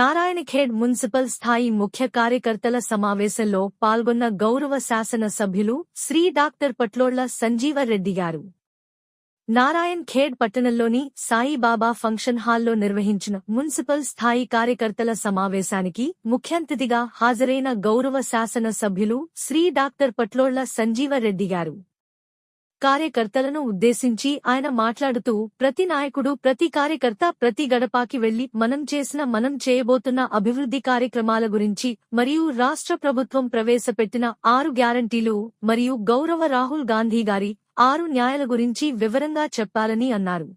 Narayankhed municipal స్థాయి ముఖ్య కార్యకర్తల సమావేశంలో పాల్గొన్న గౌరవ శాసన సభ్యులు శ్రీ డాక్టర్ పట్లోళ్ళ సంజీవరెడ్డి గారు. నారాయణ్ ఖేడ్ పట్టణంలోని సాయిబాబా ఫంక్షన్ హాల్లో నిర్వహించిన మున్సిపల్ స్థాయి కార్యకర్తల సమావేశానికి ముఖ్యంతిథిగా హాజరైన గౌరవ శాసన సభ్యులు శ్రీ డాక్టర్ పట్లోళ్ళ సంజీవరెడ్డి గారు. కార్యకర్తలను ఉద్దేశించి ఆయన మాట్లాడుతూ ప్రతి నాయకుడు ప్రతి కార్యకర్త ప్రతి గడపాకి వెళ్ళి మనం చేసిన మనం చేయబోతున్న అభివృద్ధి కార్యక్రమాల గురించి మరియు రాష్ట్ర ప్రభుత్వం ప్రవేశపెట్టిన ఆరు గ్యారంటీలు మరియు గౌరవ రాహుల్ గాంధీ గారి ఆరు న్యాయాల గురించి వివరంగా చెప్పాలని అన్నారు.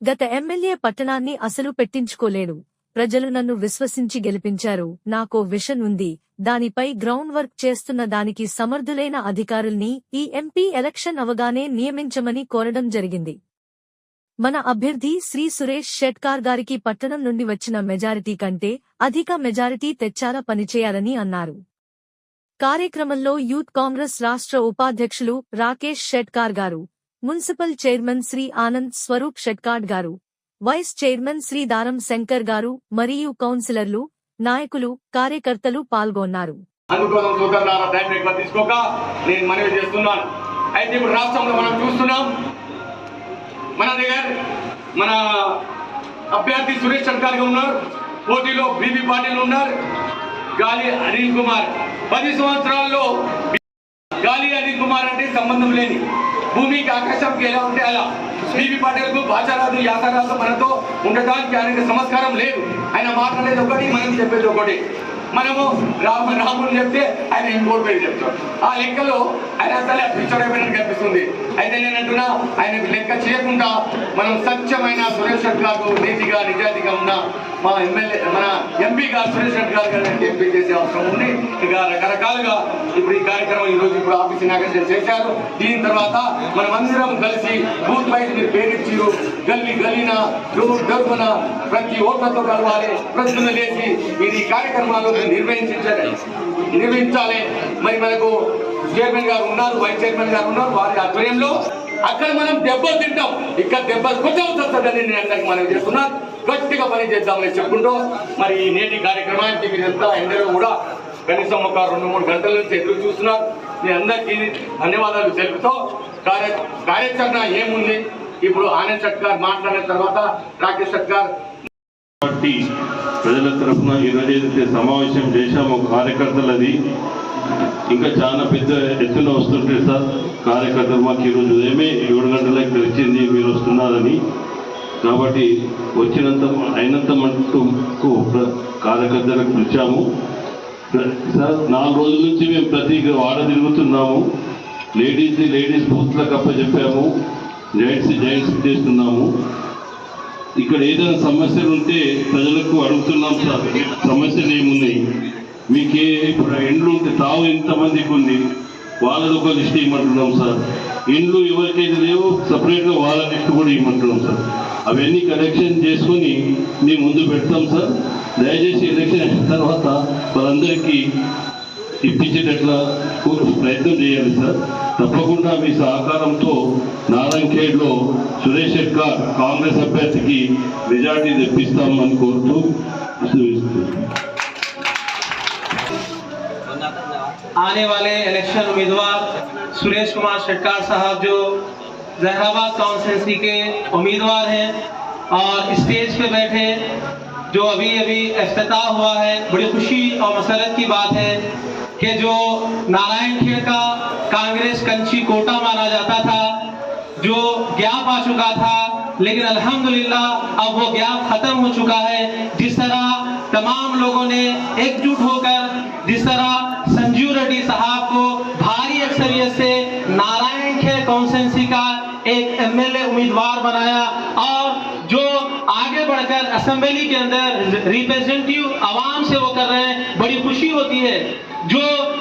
గత ఎమ్మెల్యే పట్టణాన్ని అసలు పెట్టించుకోలేడు. ప్రజలు నన్ను విశ్వసించి గెలిపించారు. నాకో విషన్ ఉంది. దానిపై గ్రౌండ్ వర్క్ చేస్తున్న దానికి సమర్థులైన అధికారుల్ని ఈ ఎంపీ ఎలక్షన్ అవగానే నియమించమని కోరడం జరిగింది. మన అభ్యర్థి శ్రీ సురేష్ షెట్కార్ గారికి పట్టణం నుండి వచ్చిన మెజారిటీ కంటే అధిక మెజారిటీ తెచ్చారా పనిచేయాలని అన్నారు. కార్యక్రమంలో యూత్ కాంగ్రెస్ రాష్ట్ర ఉపాధ్యక్షులు రాకేష్ షెట్కార్ గారు మున్సిపల్ చైర్మన్ శ్రీ ఆనంద్ స్వరూప్ షెట్కాడ్ గారు వైస్ చైర్మన్ శ్రీ దారం శంకర్ గారు మరియు కౌన్సిలర్లు నాయకులు కార్యకర్తలు పాల్గొన్నారు. అందుకోసం టైం ఎక్కువ తీసుకోక నేను మనవి చేస్తున్నాను. అయితే ఇప్పుడు రాష్ట్రంలో మనం చూస్తున్నాం మన దగ్గర మన అభ్యర్థి సురేష్ చంద్ర ఉన్నారు పోటీలో బీబీ పాటిల్ ఉన్నారు గాలి అనిల్ కుమార్. పది సంవత్సరాల్లో గాలి అనిల్ కుమార్ అంటే సంబంధం లేని. భూమికి ఆకాశంకి ఎలా ఉంటే అలా. బీబీ పాటిల్కు భాష రాదు యాస మనతో ఉండటానికి ఆయనకు సంస్కారం లేదు. ఆయన మాట్లాడేది ఒకటి మనం చెప్పేది ఒకటి. మనము రాము రాముడు చెప్తే ఆయన ఇంకోటి పేరు చెప్తాడు. ఆ లెక్కలో ఆయన అసలే పిచ్చర్ అయిపోయినట్టు కనిపిస్తుంది. అయితే నేను అంటున్నా ఆయనకు లెక్క చేయకుండా మనం స్వచ్ఛమైన సురేష్ రెడ్డి గారు నీతిగా నిజాయితీగా ఉన్న మా ఎమ్మెల్యే మన ఎంపీ గారు సురేష్ రెడ్డి గారు గారిని ఎంపీ చేసే అవసరం ఉంది. ఇక రకరకాలుగా ఇప్పుడు ఈ కార్యక్రమం ఈ రోజు ఇప్పుడు ఆఫీస్ ఇనాగ్రేషన్ చేశారు. దీని తర్వాత మనమందరం కలిసి బూత్ వైజ్ మీరు పేరిచ్చిరు. గల్లీ గల్లీన డోర్ డోర్పున ప్రతి ఓట్లతో కలవాలి. ప్రజలు లేచి మీరు ఈ కార్యక్రమాలు నిర్వహించాలి. నిర్వహించాలి. మరి మనకు చైర్మన్ గారు ఉన్నారు వైస్ చైర్మన్ గారు ఉన్నారు వారి ఆధ్వర్యంలో అక్కడ మనం దెబ్బలు తింటాం. ఇక్కడ దెబ్బలు కొంచెం వస్తుందని నేను అందరికి మనం చేస్తున్నాను గట్టిగా పని చేద్దామని చెప్పుకుంటూ మరి ఈ నేటి కార్యక్రమానికి మీరంతా ఎందరో కూడా కనీసం ఒక రెండు మూడు గంటల నుంచి ఎదురు చూస్తున్నారు. మీ అందరికీ ధన్యవాదాలు తెలుపుతూ కార్య కార్యాచరణ ఏముంది? ఇప్పుడు ఆనంద్ షట్కార్ మాట్లాడిన తర్వాత రాకేష్ షట్కార్ ప్రజల తరఫున ఈరోజు ఏదైతే సమావేశం చేశామో కార్యకర్తలది ఇంకా చాలా పెద్ద ఎత్తున వస్తుంటే సార్ కార్యకర్తలు మాకు ఈరోజు ఉదయమే ఏడు గంటలకు తెలిసింది మీరు వస్తున్నారని. కాబట్టి వచ్చినంత అయినంత మటుకు కార్యకర్తలకు పిలిచాము. సార్ నాలుగు రోజుల నుంచి మేము ప్రతి వాడ తిరుగుతున్నాము. లేడీస్ లేడీస్ బూత్లకు అప్పచెప్పాము. జైంట్స్ జైంట్స్ చేస్తున్నాము. ఇక్కడ ఏదైనా సమస్యలు ఉంటే ప్రజలకు అడుగుతున్నాం సార్. సమస్యలు ఏమున్నాయి? మీకే ఇప్పుడు ఇండ్లు ఉంటే తావు ఎంతమందికి ఉంది? వాళ్ళది ఒక లిస్ట్ ఇవ్వమంటున్నాం సార్. ఇండ్లు ఎవరికైతే లేవో సపరేట్గా వాళ్ళ లిస్ట్ కూడా ఇవ్వమంటున్నాం సార్. అవన్నీ కలెక్షన్ చేసుకొని మేము ముందు పెడతాం సార్. దయచేసి ఎలక్షన్ అయిన తర్వాత వాళ్ళందరికీ ఇప్పించేటట్ల ప్రయత్నం చేయాలి సార్ తప్పకుండా మీ సహకారంతో నారాయణఖేడ్లో సురేష్ శెట్కర్ కాంగ్రెస్ అభ్యర్థికి మెజార్టీ తెప్పిస్తామని కోరుతూ आने वाले इलेक्शन उम्मीदवार सुरेश कुमार शेट्कार साहब जो जहराबाद कॉन्स्टिट्यूंसी के उम्मीदवार हैं और स्टेज पे बैठे जो अभी अभी अफ्ताह हुआ है बड़ी खुशी और मसरत की बात है کہ جو نارائن کھیڑ کا کانگریس کنچی کوٹا مانا جاتا تھا، جو گیاپ آ چکا تھا، لیکن الحمدللہ اب وہ گیاپ ختم ہو چکا ہے۔ جس طرح تمام لوگوں نے ایک جٹ ہو کر، جس طرح سنجیو ریڈی صاحب کو بھاری اکثریت سے نارائن کھیڑ کونسنسی کا ایک ایم ایل اے امیدوار بنایا اسمبلی کے اندر ریپیزنٹیو عوام سے وہ کر رہے ہیں، بڑی خوشی ہوتی ہے۔ جو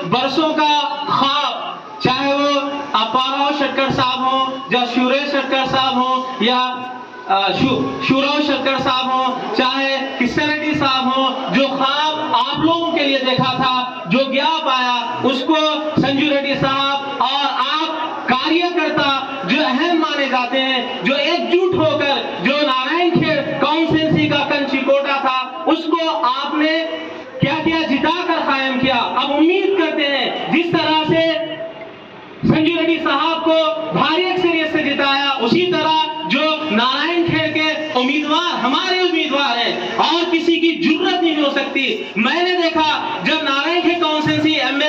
برسوں کا خواب، چاہے وہ اپارا شکر صاحب ہوں یا شورے شکر صاحب ہوں یا شورا شکر صاحب ہوں، چاہے کسن صاحب ہوں، جو خواب آپ لوگوں کے لیے دیکھا تھا ہمارے امیدوار ہیں اور کسی کی جرت نہیں ہو سکتی۔ میں نے دیکھا، جب نارائن کے کانسنسی ایم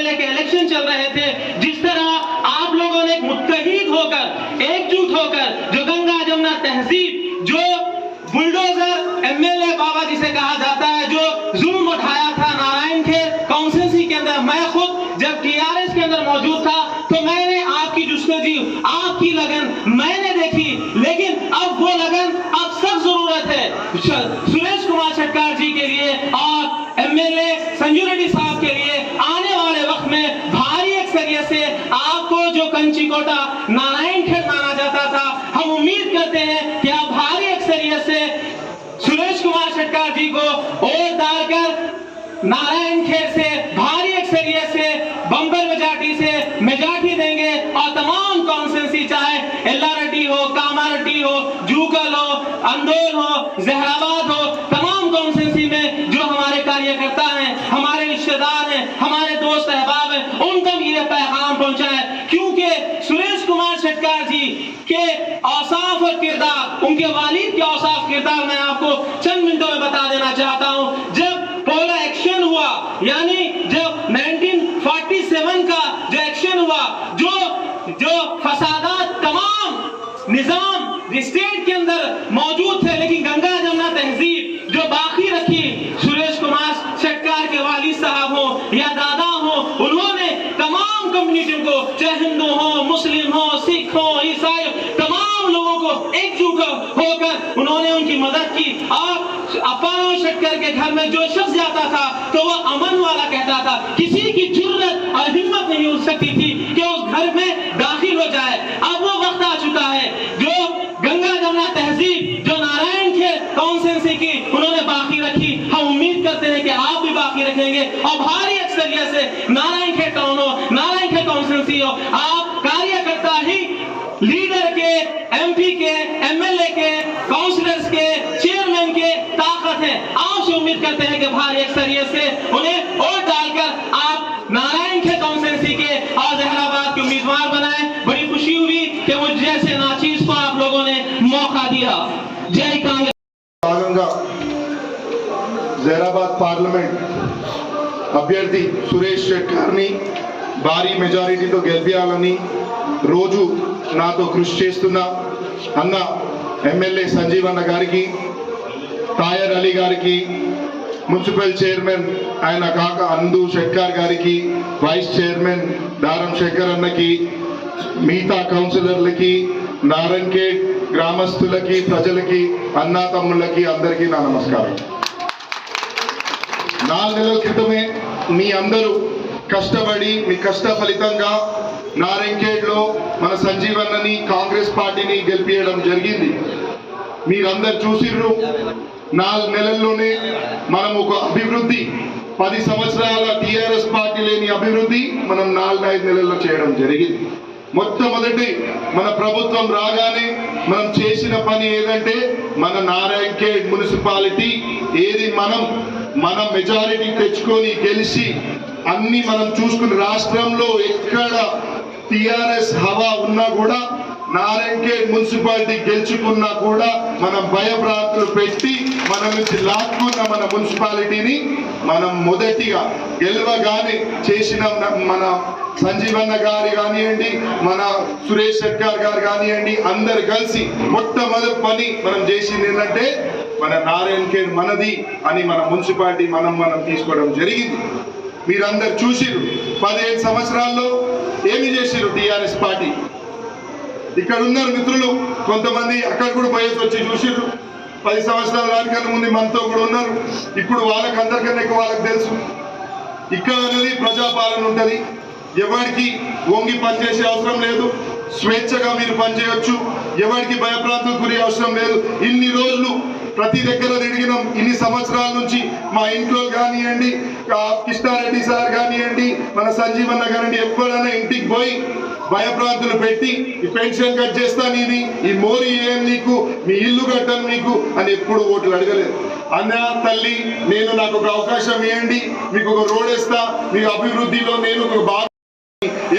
نارائن کھیر سے، بھاری اکثریت سے، بمبر مجاٹی سے مجاٹی دیں گے۔ اور تمام کانسنسی چاہے اللہ رٹی ہو، کاما رٹی ہو جوکل ہو، اندول ہو، زہرآباد ہو، تمام کانسنسی میں جو ہمارے کاریہ کرتا ہیں، ہمارے رشتہ دار ہیں، ہمارے دوست احباب ہیں، ان تک یہ پیغام پہنچا ہے کیونکہ سریش کمار شٹکار جی کے اوصاف اور کردار، ان کے والد کے اوصاف کردار میں آپ کو چند منٹوں میں بتا دینا چاہتا ہوں۔ یعنی جب نائنٹین فورٹی سیون کا جو ایکشن ہوا، جو جو فسادات تمام نظام اسٹیٹ کے اندر موجود تھے، لیکن گنگا جمنا تہذیب جو باقی رکھی، سریش کمار شٹکار کے والد صاحب ہوں یا دادا ہوں، انہوں نے تمام کمیونٹیوں کو آپا شکر کے گھر میں جو شخص جاتا تھا تو وہ امن والا کہتا تھا، کسی کی جرت اور ہمت نہیں ہو سکتی تھی کہ اس گھر میں داخل ہو جائے۔ اب وہ وقت آ چکا ہے، جو گنگا جمنا تہذیب، جو نارائن تھے کانسنسی کی، انہوں نے باقی رکھی۔ ہم امید کرتے ہیں کہ آپ بھی باقی رکھیں گے۔ اور بھاری اکثریت سے نارائن کے ٹاؤن ہو، نارائن کھے کانسنسی ہو، آپ کاریہ کرتا ہی لیڈر کے ایم پی کے ایم ایل اے کے کاؤنسلرز کے ہیں۔ آؤں سے امید کرتے ہیں کہ بھار ایک اکثریت سے انہیں اور ڈال کر آپ نارائن کے کونسنسی کے اور زہرآباد کے امیدوار بنائیں۔ بڑی خوشی ہوئی کہ مجھ جیسے ناچیز کو آپ لوگوں نے موقع دیا۔ جے کانگریس۔ زہرآباد పార్లమెంట్ అభ్యర్థి آلانی روجو نہ تو మెజారిటీతో గెలిపించాలని రోజు నాతో ایم ایل اے سنجیوہ نگاری کی۔ తాయర్ అలీ గారికి మున్సిపల్ చైర్మన్ ఆయన కాక అందు శెట్కార్ గారికి వైస్ చైర్మన్ దారం శేఖర్ అన్నకి మిగతా కౌన్సిలర్లకి నారాయణఖేడ్ గ్రామస్తులకి ప్రజలకి అన్నా తమ్ముళ్ళకి అందరికీ నా నమస్కారం. నాలుగు నెలల క్రితమే మీ అందరూ కష్టపడి మీ కష్ట ఫలితంగా నారాయణఖేడ్లో మన సంజీవన్నని కాంగ్రెస్ పార్టీని గెలిపించడం జరిగింది. మీరందరు చూసిర్రు. నాలుగు నెలల్లోనే మనం ఒక అభివృద్ధి పది సంవత్సరాల టిఆర్ఎస్ పార్టీ లేని అభివృద్ధి మనం నాలుగైదు నెలల్లో చేయడం జరిగింది. మొట్టమొదటి మన ప్రభుత్వం రాగానే మనం చేసిన పని ఏదంటే మన నారాయణఖేడ్ మున్సిపాలిటీ ఏది మనం మన మెజారిటీ తెచ్చుకొని గెలిచి అన్ని మనం చూసుకుని రాష్ట్రంలో ఎక్కడ టిఆర్ఎస్ హవా ఉన్నా కూడా నారాయణఖేడ్ మున్సిపాలిటీ గెలుచుకున్నా కూడా మనం భయభ్రాంతులు పెట్టి మన నుంచి లాక్కున్న మన మున్సిపాలిటీని మనం మొదటిగా గెలవగానే చేసిన మన సంజీవన్న గారు కానివ్వండి మన సురేష్ శెట్కర్ గారు కానివ్వండి అందరు కలిసి మొట్టమొదటి పని మనం చేసింది ఏంటంటే మన నారాయణఖేడ్ మనది అని మన మున్సిపాలిటీ మనం మనం తీసుకోవడం జరిగింది. మీరందరు చూసిరు పదిహేను సంవత్సరాల్లో ఏమి చేసిరు టిఆర్ఎస్ పార్టీ? ఇక్కడ ఉన్నారు మిత్రులు కొంతమంది అక్కడ కూడా పోయేసి వచ్చి చూసిర్రు. పది సంవత్సరాల దానికన్నా ముందు మనతో కూడా ఉన్నారు. ఇప్పుడు వాళ్ళకి అందరికన్నా ఎక్కువ వాళ్ళకి తెలుసు. ఇక్కడ అనేది ప్రజాపాలన ఉంటుంది. ఎవరికి వంగి పనిచేసే అవసరం లేదు. స్వేచ్ఛగా మీరు పనిచేయొచ్చు. ఎవరికి భయప్రాంతం గురి అవసరం లేదు. ఇన్ని రోజులు ప్రతి దగ్గర తిరిగినాం. ఇన్ని సంవత్సరాల నుంచి మా ఇంట్లో కానివ్వండి కృష్ణారెడ్డి సార్ కానివ్వండి మన సంజీవన్న గారండి ఎప్పుడైనా ఇంటికి పోయి భయభ్రాంతులు పెట్టి ఈ పెన్షన్ కట్ చేస్తా నీది ఈ మోరీ ఏం నీకు మీ ఇల్లు కట్టను నీకు అని ఎప్పుడు ఓట్లు అడగలేదు. అన్న తల్లి నేను నాకు ఒక అవకాశం ఇవ్వండి మీకు ఒక రోడ్ వేస్తా మీ అభివృద్ధిలో నేను ఒక బాగా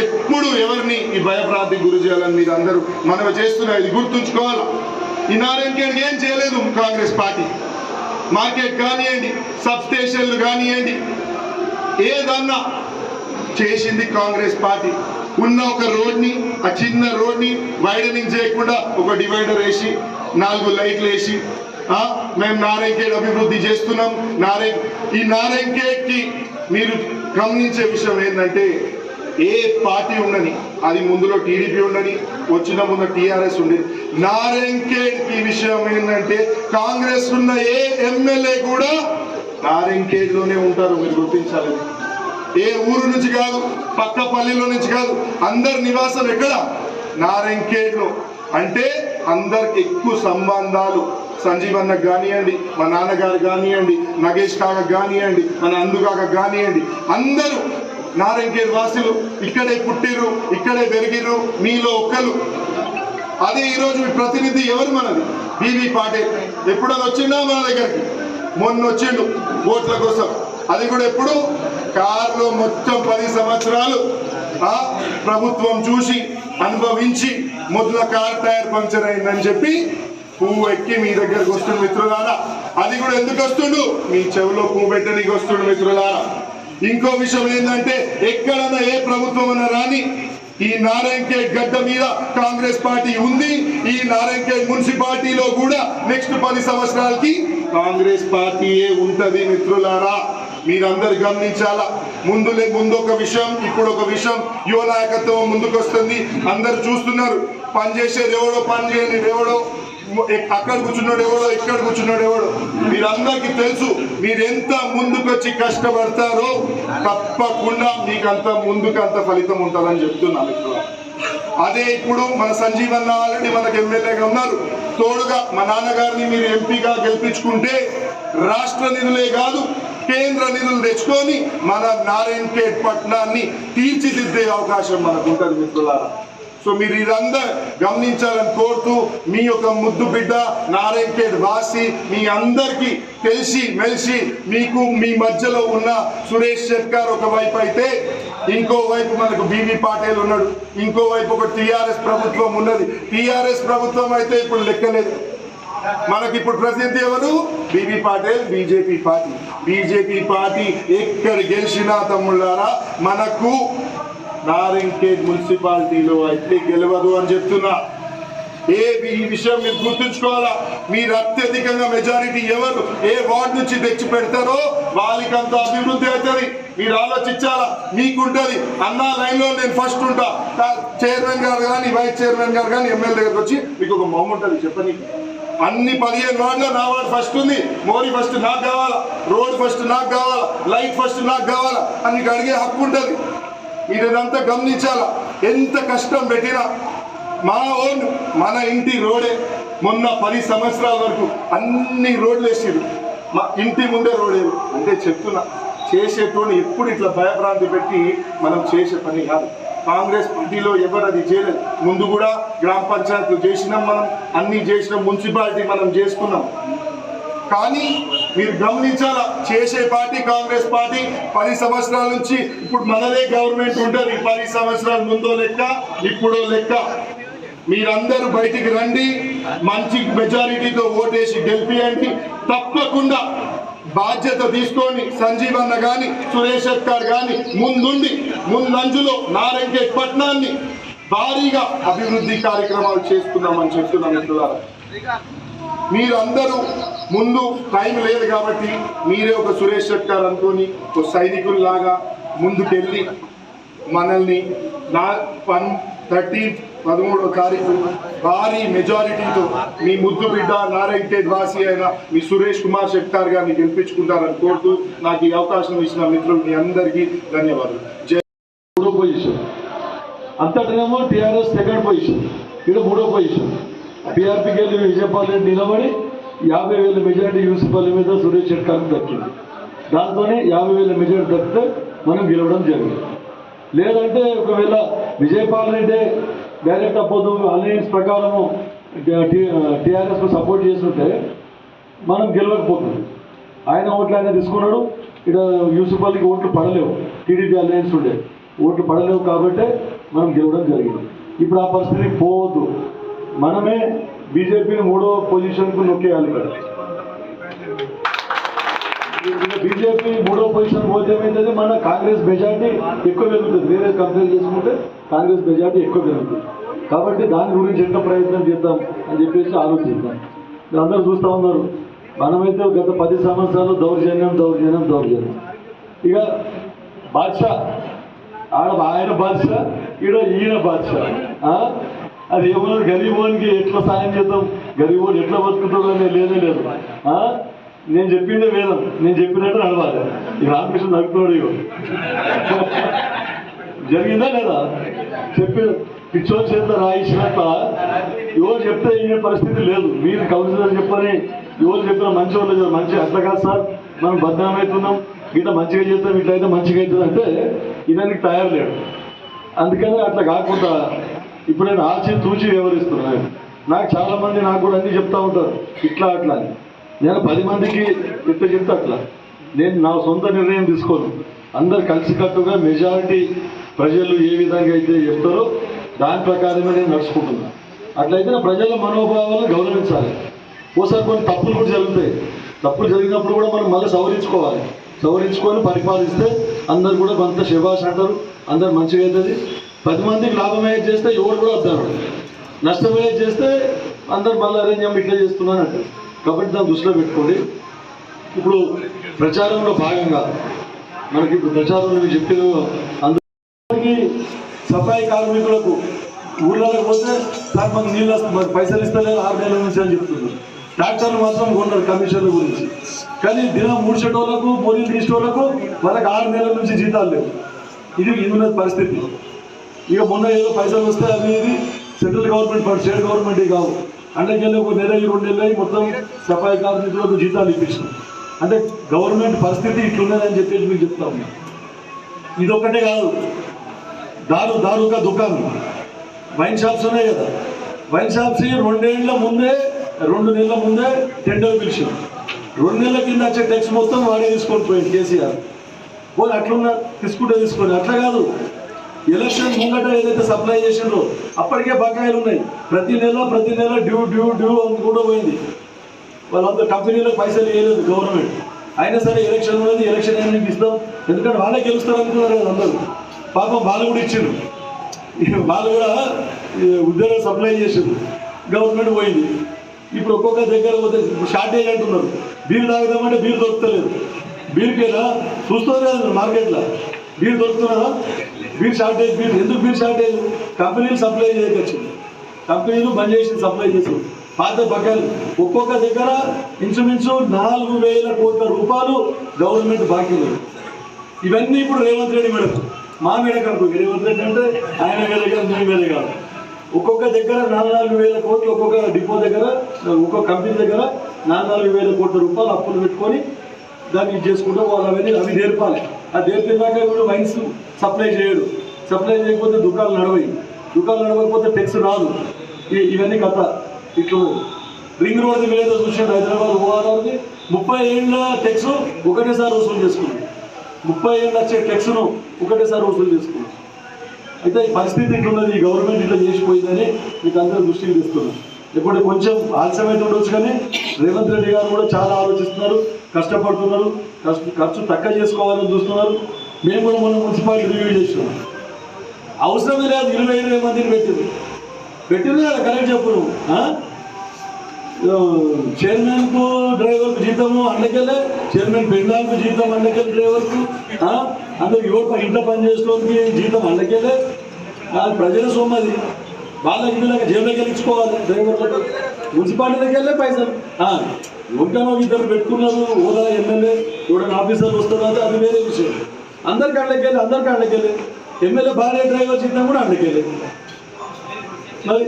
ఎప్పుడు ఎవరిని ఈ భయప్రాప్తి గురి చేయాలని మీరు అందరూ మనం చేస్తున్నారు ఇది గుర్తుంచుకోవాలా? ఈ నారాయణ ఏం చేయలేదు కాంగ్రెస్ పార్టీ. మార్కెట్ కానివ్వండి సబ్ స్టేషన్లు కానివ్వండి ఏదన్నా చేసింది కాంగ్రెస్ పార్టీ. ఉన్న ఒక రోడ్ని ఆ చిన్న రోడ్ని వైడనింగ్ చేయకుండా ఒక డివైడర్ వేసి నాలుగు లైట్లు వేసి మేము నారాయణఖేడ్ అభివృద్ధి చేస్తున్నాం. నారాయణ ఈ నారాయణఖేడ్కి మీరు గమనించే విషయం ఏంటంటే ఏ పార్టీ ఉండని అది ముందులో టీడీపీ ఉండని వచ్చిన ముందు టీఆర్ఎస్ ఉండేది. నారాయణఖేడ్ ఈ విషయం ఏంటంటే కాంగ్రెస్ ఉన్న ఏ ఎమ్మెల్యే కూడా నారాయణఖేడ్లోనే ఉంటారు మీరు గుర్తించాలి. ఏ ఊరు నుంచి కాదు పక్క పల్లెలో నుంచి కాదు అందరి నివాసం ఎక్కడ? నారెంకేడ్లో అంటే అందరికి ఎక్కువ సంబంధాలు. సంజీవన్న కానివ్వండి మా నాన్నగారు కానివ్వండి నగేష్ కాక కానివ్వండి మన అందుకాక కానివ్వండి అందరూ నారాయణఖేడ్ వాసులు ఇక్కడే పుట్టిర్రు ఇక్కడే పెరిగిర్రు మీలో ఒక్కరు. అదే ఈరోజు మీ ప్రతినిధి ఎవరు మనది? బీబీ పాటిల్ ఎప్పుడైనా వచ్చిందా మన దగ్గరికి? మొన్న వచ్చిండు ఓట్ల కోసం. అది కూడా ఎప్పుడు? కారులో మొత్తం పది సంవత్సరాలు ఆ ప్రభుత్వం చూసి అనుభవించి మొదల కార్ టైర్ పంక్చర్ అయిందని చెప్పి పువ్వు ఎక్కి మీ దగ్గరకు వస్తుండు మిత్రులారా. అది కూడా ఎందుకు వస్తుండు? మీ చెవిలో పువ్వు పెట్టడానికి వస్తుండు మిత్రులారా. ఇంకో విషయం ఏంటంటే ఎక్కడన్నా ఏ ప్రభుత్వం అన్నా రాని ఈ నారాయణకే గడ్డ మీద కాంగ్రెస్ పార్టీ ఉంది ఈ నారాయణకే మున్సిపాలిటీలో కూడా నెక్స్ట్ పది సంవత్సరాలకి కాంగ్రెస్ పార్టీయే ఉంటది మిత్రులారా. మీరందరు గమనించాలా? ముందులే ముందు ఒక విషయం ఇప్పుడు ఒక విషయం. యువ నాయకత్వం ముందుకొస్తుంది అందరు చూస్తున్నారు. పని చేసేది ఎవడో పని చేయని ఎవడో అక్కడ కూర్చున్నాడు ఎవడో ఇక్కడ కూర్చున్నాడు ఎవడో. మీరందరికీ తెలుసు మీరెంత ముందుకొచ్చి కష్టపడతారో తప్పకుండా మీకు అంత ముందుకు అంత ఫలితం ఉంటుందని చెప్తున్నాను ఇప్పుడు అదే ఇప్పుడు మన సంజీవన్ ఆల్రెడీ మనకు ఎమ్మెల్యేగా ఉన్నారు. తోడుగా మా నాన్నగారిని మీరు ఎంపీగా గెలిపించుకుంటే రాష్ట్ర నిధులే కాదు కేంద్ర నిధులు తెచ్చుకొని మన నారాయణపేట్ పట్టణాన్ని తీర్చిదిద్దే అవకాశం మనకు ఉంటుంది మిత్రులారా. సో మీరు ఇదంతా గమనించాలని కోరుతూ మీ యొక్క ముద్దు బిడ్డ నారాయణపేట వాసి మీ అందరికీ తెలిసి మెలిసి మీకు మీ మధ్యలో ఉన్న సురేష్ శెట్కర్ ఒక వైపు అయితే ఇంకోవైపు మనకు బీబీ పాటిల్ ఉన్నాడు. ఇంకోవైపు ఒక టీఆర్ఎస్ ప్రభుత్వం ఉన్నది. టీఆర్ఎస్ ప్రభుత్వం అయితే ఇప్పుడు లెక్కలేదు. మనకి ఇప్పుడు ప్రసిద్ధి ఎవరు? BB Patil BJP party. BJP party ఎక్కడ గెలిచినా తమ్ముళ్ళారా మనకు నారింకే మున్సిపాలిటీలో అయితే గెలవదు అని చెప్తున్నా. ఏ ఈ విషయం మీరు గుర్తుంచుకోవాలా? మీరు అత్యధికంగా మెజారిటీ ఎవరు? ఏ వార్డు నుంచి తెచ్చి పెడతారో వాళ్ళకి అంత అభివృద్ధి అవుతుంది. మీరు ఆలోచించాలా? మీకుంటది. అన్న లైన్లో నేను ఫస్ట్ ఉంటా. చైర్మన్ గారు కానీ వైస్ చైర్మన్ గారు కానీ ఎమ్మెల్యే దగ్గరకు వచ్చి మీకు ఒక మొమ్మ ఉంటుంది చెప్పని అన్ని పదిహేను రోడ్లు నా ఫస్ట్ ఉంది. మోరీ ఫస్ట్ నాకు కావాలా? రోడ్ ఫస్ట్ నాకు కావాలా? లైట్ ఫస్ట్ నాకు కావాలా? అని నీకు అడిగే హక్కు ఉంటుంది. మీరు ఇదంతా గమనించాలా? ఎంత కష్టం పెట్టినా మా ఓన్ మన ఇంటి రోడే. మొన్న పది సంవత్సరాల వరకు అన్ని రోడ్లు వేసారు మా ఇంటి ముందే రోడ్ అంటే చెప్తున్నా చేసేటోని ఎప్పుడు ఇట్లా భయభ్రాంతి పెట్టి మనం చేసే పని కాదు. కాంగ్రెస్ పార్టీలో ఎవరు అది చేయలేదు. ముందు కూడా గ్రామ పంచాయతీలు చేసినాం మనం అన్ని చేసినాం మున్సిపాలిటీ మనం చేసుకున్నాం. కానీ మీరు గమనించాలా చేసే పార్టీ కాంగ్రెస్ పార్టీ పది సంవత్సరాల నుంచి ఇప్పుడు మనదే గవర్నమెంట్ ఉంటుంది. పది సంవత్సరాల ముందో లెక్క ఇప్పుడో లెక్క. మీరందరూ బయటికి రండి మంచి మెజారిటీతో ఓటేసి గెలిపియండి. తప్పకుండా బాధ్యత తీసుకొని సంజీవ్ అన్న కానీ సురేష్ శెట్టార్ కానీ ముందుండి ముందంజులో నారాయణఖేడ్ పట్టణాన్ని భారీగా అభివృద్ధి కార్యక్రమాలు చేస్తున్నామని చెప్తున్నాను మిత్రులారా. మీరు అందరూ ముందు టైం లేదు కాబట్టి మీరే ఒక సురేష్ శెట్టార్ అనుకొని ఒక సైనికుల్లాగా ముందుకెళ్ళి మనల్ని నా థర్టీన్త్ పదమూడవ తారీఖు భారీ మెజారిటీతో మీ ముద్దు బిడ్డ నారాయణ వాసి అయిన మీ సురేష్ కుమార్ శెట్టార్ గారిని గెలిపించుకుంటారని కోరుతూ నాకు ఈ అవకాశం ఇచ్చిన మిత్రులు మీ అందరికీ ధన్యవాదాలు. జై మూడో పొజిషన్ అంతటనేమో టీఆర్ఎస్ సెకండ్ పొజిషన్ ఇక్కడ మూడో పొజిషన్ టీఆర్పీకి వెళ్ళి విజయపాల్ రెడ్డి నిలబడి యాభై వేల మెజారిటీ యూనిసిపల్ మీద సురేష్ శెట్కార్కి దక్కింది. దాంతోనే యాభై వేల మెజారిటీ దక్కితే మనం గెలవడం జరిగింది. లేదంటే ఒకవేళ విజయపాల్ రెడ్డి డైరెక్ట్ అపోదు అలయన్స్ ప్రకారము టీఆర్ఎస్కు సపోర్ట్ చేస్తుంటే మనం గెలవకపోతుంది. ఆయన ఓట్లు ఆయన తీసుకున్నాడు ఇక్కడ యూసుఫ్ అలీకి ఓట్లు పడలేవు. టీడీపీ అలయన్స్ ఉండే. ఓట్లు పడలేవు కాబట్టి మనం గెలవడం జరిగింది. ఇప్పుడు ఆ పరిస్థితికి పోవద్దు. మనమే బీజేపీని మూడో పొజిషన్కు నొక్కేయాలి ఇక్కడ బీజేపీ మూడో పోతే ఏమైతుంది మన కాంగ్రెస్ మెజార్టీ ఎక్కువ పెరుగుతుంది. వేరే కంపేర్ చేసుకుంటే కాంగ్రెస్ మెజార్టీ ఎక్కువ పెరుగుతుంది. కాబట్టి దాని గురించి ఎంత ప్రయత్నం చేద్దాం అని చెప్పేసి ఆలోచిద్దాం. మీరు అందరూ చూస్తూ ఉన్నారు. మనమైతే గత పది సంవత్సరాలు దౌర్జన్యం దౌర్జన్యం దౌర్జన్యం. ఇక బాద్షా ఆడ ఆయన బాద్షా ఈడ ఈయన బాద్షా. ఆ? అది ఏమన్నా గరీబోన్కి ఎట్లా సాయం చేద్దాం? గరీబోన్ ఎట్లా బతుకుతాడో అనేది లేదే. లేదు నేను చెప్పిందే వేదం. నేను చెప్పినట్టు నడవాలి. ఈ రామకృష్ణ నడుపుతున్నాడు ఇగో. జరిగిందా లేదా? చెప్పి పిచ్చో చేత రాయించినట్ట. ఎవరు చెప్తే ఈయన పరిస్థితి లేదు. మీరు కౌన్సిలర్ చెప్పని ఎవరు చెప్పిన మంచి వాళ్ళు మంచి అట్లా కాదు సార్. మనం బద్నామవుతున్నాం ఇట్లా మంచిగా చేస్తాం ఇట్లయితే మంచిగా అవుతుంది అంటే ఇదానికి తయారు లేడు. అందుకని అట్లా కాకుండా ఇప్పుడు నేను ఆచి తూచి వివరిస్తున్నాను నాకు చాలామంది నాకు కూడా అన్ని చెప్తా ఉంటారు. ఇట్లా అట్లా అని. నేను పది మందికి ఇంత చెప్తే అట్లా. నేను నా సొంత నిర్ణయం తీసుకోను. అందరు కలిసికట్టుగా మెజారిటీ ప్రజలు ఏ విధంగా అయితే చెప్తారో దాని ప్రకారమే నేను నడుచుకుంటున్నాను అట్లయితే నా ప్రజల మనోభావాలను గౌరవించాలి. ఓసారి కొన్ని తప్పులు కూడా జరుగుతాయి. తప్పులు జరిగినప్పుడు కూడా మనం మళ్ళీ సవరించుకోవాలి. సవరించుకొని పరిపాలిస్తే అందరు కూడా కొంత శివాష్ అంటారు. అందరు మంచిగా అవుతుంది. పది మందికి లాభమే చేస్తే ఎవరు కూడా వద్దారు నష్టమే చేస్తే అందరు మళ్ళీ అరేంజ్ ఇట్లా చేస్తున్నాను అంటారు కాబట్టి దాన్ని దృష్టిలో పెట్టుకోండి. ఇప్పుడు ప్రచారంలో భాగంగా మనకి ఇప్పుడు ప్రచారంలో మీరు చెప్పిన అందరికీ సఫాయి కార్మికులకు ఊళ్ళలోకి పోతే సార్ మాకు నీళ్ళు వస్తుంది పైసలు ఇస్తలేదు ఆరు నెలల నుంచి అని చెప్తున్నారు. ట్రాక్టర్లు మాత్రం కొన్నారు కమిషన్ల గురించి. కానీ దినం మూడ్చేటోళ్ళకు పొలిలు తీసేటోళ్ళకు వాళ్ళకి ఆరు నెలల నుంచి జీతాలు లేవు. ఇది ఇది పరిస్థితి. ఇక మొన్న ఏదో పైసలు వస్తే అవి ఇది సెంట్రల్ గవర్నమెంట్ స్టేట్ గవర్నమెంట్ కావు అందుకెళ్ళి ఒక నెల రెండు నెలలు అయ్యి మొత్తం సఫాయి కార్మికులకు జీతాలు ఇప్పించాం. అంటే గవర్నమెంట్ పరిస్థితి ఇట్లున్నదని చెప్పేసి మీకు చెప్తా ఉన్నా. ఇదొక్కటే కాదు. దారు దారుగా దుకాణం. వైన్ షాప్స్ ఉన్నాయి కదా. వైన్ షాప్స్ రెండేళ్ళ ముందే రెండు నెలల ముందే టెండర్ పిలిచాం. రెండు నెలల కింద వచ్చే టెక్స్ మొత్తం వాడే తీసుకొని పోయింది కేసీఆర్. పోనీ అట్లున్నా తీసుకుంటే తీసుకోండి అట్లా కాదు. ఎలక్షన్ ముంగట ఏదైతే సప్లై చేసిండ్రో అప్పటికే బకాయిలు ఉన్నాయి. ప్రతి నెల ప్రతి నెల డ్యూ డ్యూ డ్యూ అని కూడా పోయింది. వాళ్ళంతా కంపెనీలకు పైసలు వేయలేదు గవర్నమెంట్. అయినా సరే ఎలక్షన్ ఉన్నది ఎలక్షన్ అయినా ఇస్తాం. ఎందుకంటే వాళ్ళే గెలుస్తారు అనుకున్నారు కదా అందరూ. పాపం వాళ్ళు కూడా ఇచ్చిండు వాళ్ళు కూడా ఉద్యోగం సప్లై చేసిండు గవర్నమెంట్ పోయింది. ఇప్పుడు ఒక్కొక్క దగ్గర పోతే షార్టేజ్ అంటున్నారు. Beer తాగుదామంటే beer దొరుకుతలేదు. బీర్కేనా చూస్తారు కదా మార్కెట్లో. బీర్ దొరుకుతున్నదా బీర్ షార్టేజ్ బీర్ ఎందుకు బీర్ షార్టేజ్ కంపెనీలు సప్లై చేయకొచ్చింది. కంపెనీలు బంద్ చేసి సప్లై చేసారు పాత బకాయిలు. ఒక్కొక్క దగ్గర ఇంచుమించు నాలుగు వేల కోట్ల రూపాయలు గవర్నమెంట్ బాకీలు ఇవన్నీ ఇప్పుడు రేవంత్ రెడ్డి మేడం మా మేడ కాదు రేవంత్ రెడ్డి అంటే ఆయన వేరే కాదు మీ వేరే కాదు. ఒక్కొక్క దగ్గర నాలుగు నాలుగు వేల కోట్లు ఒక్కొక్క డిపో దగ్గర ఒక్కొక్క కంపెనీ దగ్గర నాలుగు నాలుగు వేల కోట్ల రూపాయలు అప్పులు పెట్టుకొని దాన్ని ఇది చేసుకుంటూ వాళ్ళు అవన్నీ అవి నేర్పాలి. ఆ నేర్పినాక కూడా వైన్స్ సప్లై చేయడు. సప్లై చేయకపోతే దుకాణాలు నడవయి. దుకాణాలు నడవకపోతే టెక్స్ రాదు. ఇవన్నీ కథ. ఇట్లా రింగ్ రోడ్ మీద చూసాడు హైదరాబాద్ ఓఆర్ఆర్ది ముప్పై ఏళ్ళ టెక్స్ ఒకటేసారి వసూలు చేసుకున్నాం. ముప్పై ఏళ్ళు వచ్చే టెక్స్ను ఒకటేసారి వసూలు చేసుకున్నాం. అయితే ఈ పరిస్థితి ఇట్లున్నది. ఈ గవర్నమెంట్ ఇట్లా చేసిపోయిందని మీకు అందరూ దృష్టికి తెస్తున్నాం ఇప్పుడు కొంచెం ఆలస్యమైతే ఉండొచ్చు కానీ రేవంత్ రెడ్డి గారు కూడా చాలా ఆలోచిస్తున్నారు కష్టపడుతున్నారు ఖర్చు ఖర్చు తక్కువ చేసుకోవాలని చూస్తున్నారు. మేము కూడా మొన్న మున్సిపాలిటీ రివ్యూ చేసినాం. అవసరమే లేదు ఇరవై ఇరవై మందిని పెట్టింది. పెట్టింది కదా కరెక్ట్ చెప్పు. చైర్మన్కు డ్రైవర్కు జీతము అందుకెళ్ళే చైర్మన్ పెండాలకు జీతం అందుకెళ్ళి డ్రైవర్కు యువత ఇంట్లో పని చేసుకోవడానికి జీతం అందుకెళ్ళే అది ప్రజల సొమ్మది. వాళ్ళకి వీళ్ళకి జేబులోకి వెళ్ళించుకోవాలి డ్రైవర్లకు మున్సిపాలిటీకి వెళ్ళే పైసలు. ఆ, ఎవరికైనా ఇద్దరు పెట్టుకున్నారు హోదా ఎమ్మెల్యే ఎవడైనా ఆఫీసర్లు వస్తున్నారు అది వేరే విషయం. అందరికి అడ్డకెళ్ళి అందరికి అడ్డకెళ్ళి ఎమ్మెల్యే భార్య డ్రైవర్ జీతం కూడా అడ్డకెళ్ళి మరి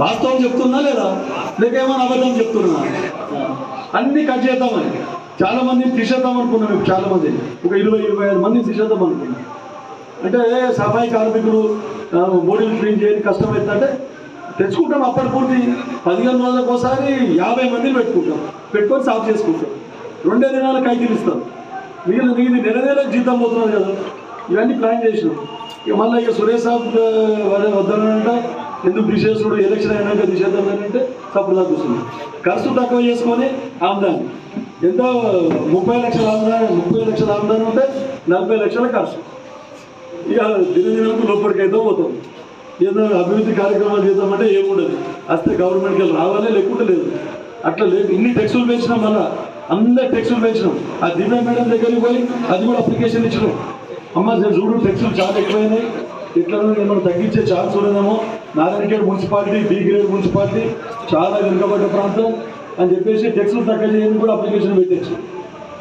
వాస్తవం చెప్తున్నా లేదా? లేకేమైనా అబద్ధం చెప్తున్నా? అన్ని కట్ చేద్దామని చాలా మంది తీసేద్దాం అనుకున్నాం చాలా మంది ఒక ఇరవై ఇరవై ఐదు మంది తీసేద్దాం అనుకున్నాం అంటే సఫాయి కార్మికులు మోడీలు క్లీన్ చేయని కష్టం అంటే తెచ్చుకుంటాం అప్పటి పూర్తి పదిహేను రోజులకు ఒకసారి యాభై మందిని పెట్టుకుంటాం. పెట్టుకొని సాఫ్ చేసుకుంటాం. రెండే దినాలకు కైకిలు ఇస్తాం. మిగిలిన మిగిలిన నెల నెల జీతం పోతున్నారు కదా. ఇవన్నీ ప్లాన్ చేసినాం. ఇక మళ్ళీ ఇక సురేష్ సాబ్ వద్దనంటే ఎందుకు తీసేసుడు ఎలక్షన్ అయినాక తీసేద్దాం అంటే తప్పుడు చూస్తుంది ఖర్చు తక్కువ చేసుకొని ఆమ్దాని. ఎంత? ముప్పై లక్షల ఆమ్దాని ముప్పై లక్షల ఆమ్దాని ఉంటే నలభై లక్షల ఖర్చు. ఇక దినేది లోపలికి అయితే పోతాం. ఏదో అభివృద్ధి కార్యక్రమాలు చేద్దామంటే ఏముండదు. వస్తే గవర్నమెంట్కి రావాలే రావాలి లేకుంటే లేదు. అట్లా లేదు. ఇన్ని టెక్స్టులు పెంచినాం మళ్ళా అందరు టెక్స్టులు పెంచినాం ఆ దివ్య మేడం దగ్గరికి పోయి అది కూడా అప్లికేషన్ ఇచ్చినాం. అమ్మ నేను చూడు టెక్స్టులు చాలా ఎక్కువైనాయి. ఇట్లా ఏమైనా తగ్గించే ఛాన్స్ ఉన్నదేమో Narayankhed municipality B grade municipality చాలా వెనుకబడ్డ ప్రాంతం అని చెప్పేసి టెక్స్టులు తగ్గ చేయని కూడా అప్లికేషన్ పెట్టచ్చు.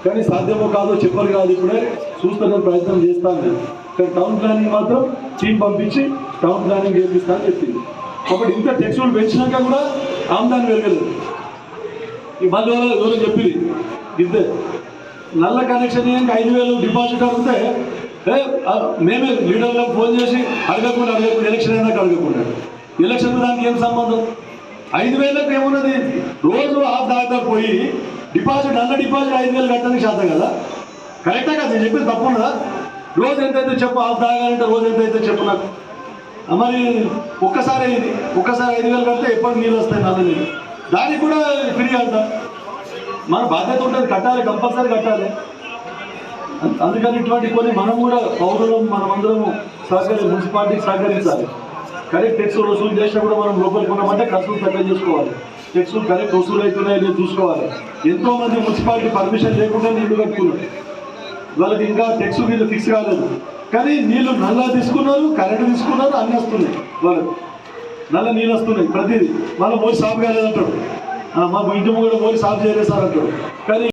కానీ సాధ్యమో కాదో చెప్పరు కాదు ఇప్పుడే చూస్తున్న ప్రయత్నం చేస్తాను నేను కానీ టౌన్ ప్లానింగ్ మాత్రం టీం పంపించి టౌన్ ప్లానింగ్ చేపిస్తా అని చెప్పింది. కాబట్టి ఇంత టెక్స్టులు పెంచినాక కూడా ఆమ్దాని పెరగలేదు. ఈ మళ్ళీ దూరం చెప్పింది ఇద్దే నల్ల కనెక్షన్ ఇంకా ఐదు వేలు డిపాజిట్ అడిగితే ఏ, మేమే లీడర్లకు ఫోన్ చేసి అడగకుండా అడగకుండా ఎలక్షన్ అయినాక అడగకుండా. ఎలక్షన్ దానికి ఏం సంబంధం? ఐదు వేలకు ఏమున్నది? రోజు ఆఫ్ దాకా పోయి డిపాజిట్ నల్ల డిపాజిట్ ఐదు వేలు కట్టడానికి శాతం కదా? కరెక్టే కదా నేను చెప్పింది తప్పున్నదా? రోజు ఎంతైతే చెప్పు ఆఫ్ తాగాలంటే రోజు ఎంతైతే చెప్పు నాకు. మరి ఒక్కసారి ఒక్కసారి ఐదు వేలు కడితే ఎప్పటికి నీళ్ళు వస్తాయి నల్ల నీళ్ళు దానికి కూడా ఫ్రీ అంట. మన బాధ్యత ఉంటుంది కట్టాలి కంపల్సరీ కట్టాలి. అందుకని ఇటువంటి కొన్ని మనం కూడా పౌరులం మనం అందరం సహకరి మున్సిపాలిటీకి సహకరించాలి. కరెక్ట్ ట్యాక్స్ వసూలు చేసినా కూడా మనం లోపలికి ఉన్నామంటే ఖర్చులు తక్కువ చేసుకోవాలి. ట్యాక్స్ కరెక్ట్ వసూలు అవుతున్నాయి చూసుకోవాలి. ఎంతోమంది మున్సిపాలిటీ పర్మిషన్ లేకుండా నీళ్ళు కట్టుకున్నారు. వాళ్ళకి ఇంకా టెక్స్ట్ వీళ్ళు ఫిక్స్ కాలేదు. కానీ నీళ్ళు నల్ల తీసుకున్నారు కరెంట్ తీసుకున్నారు అన్నీ వస్తున్నాయి వాళ్ళకి. నల్ల నీళ్ళు వస్తున్నాయి ప్రతిదీ. మళ్ళీ మోడీ సాఫ్ కాలేదంటాడు. ఆ, మా ఇంటి ముగ్గురు కూడా సాఫ్ చేయలేదు సార్ అంటాడు. కానీ